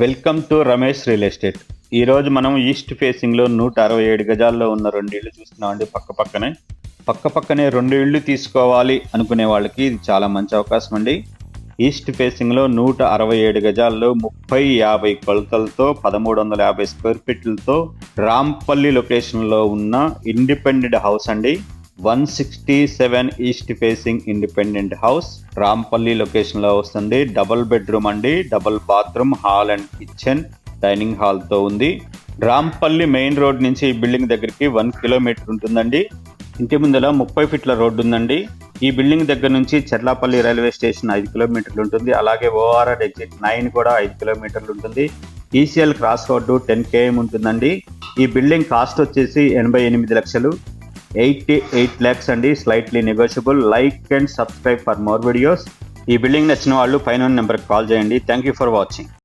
Welcome to Ramesh real estate. ఈరోజు మనం east ఫేసింగ్లో నూట అరవై ఏడు గజాల్లో ఉన్న రెండు ఇళ్ళు చూస్తున్నామండి పక్క పక్కనే. పక్క పక్కనే రెండు ఇళ్ళు తీసుకోవాలి అనుకునే వాళ్ళకి ఇది చాలా మంచి అవకాశం అండి. ఈస్ట్ ఫేసింగ్లో నూట అరవై ఏడు గజాల్లో ముప్పై యాభై కొలతలతో పదమూడు వందల యాభై స్క్వేర్ ఫీట్లతో రాంపల్లి లొకేషన్లో ఉన్న ఇండిపెండెంట్ హౌస్ అండి. One sixty seven east facing independent house. Rampally లొకేషన్లో వస్తుంది. డబుల్ బెడ్రూమ్ అండి. Double bathroom hall and kitchen dining హాల్తో ఉంది. రాంపల్లి మెయిన్ రోడ్ నుంచి ఈ బిల్డింగ్ దగ్గరికి వన్ కిలోమీటర్ ఉంటుందండి. ఇంటి ముందర ముప్పై ఫీట్ల రోడ్డు ఉందండి. ఈ బిల్డింగ్ దగ్గర నుంచి చెర్లాపల్లి రైల్వే స్టేషన్ ఐదు కిలోమీటర్లు ఉంటుంది. అలాగే ఓఆర్ఆర్ ఎగ్జిట్ నైన్ కూడా ఐదు కిలోమీటర్లు ఉంటుంది. ECIL cross road ten KM ఉంటుందండి. ఈ బిల్డింగ్ కాస్ట్ వచ్చేసి ఎనభై ఎనిమిది లక్షలు. ఎయిటీ ఎయిట్ ల్యాక్స్ అండి. Slightly negotiable like and subscribe for more videos ఈ బిల్డింగ్ నచ్చిన వాళ్ళు పైన నెంబర్కి కాల్ చేయండి. Thank you for watching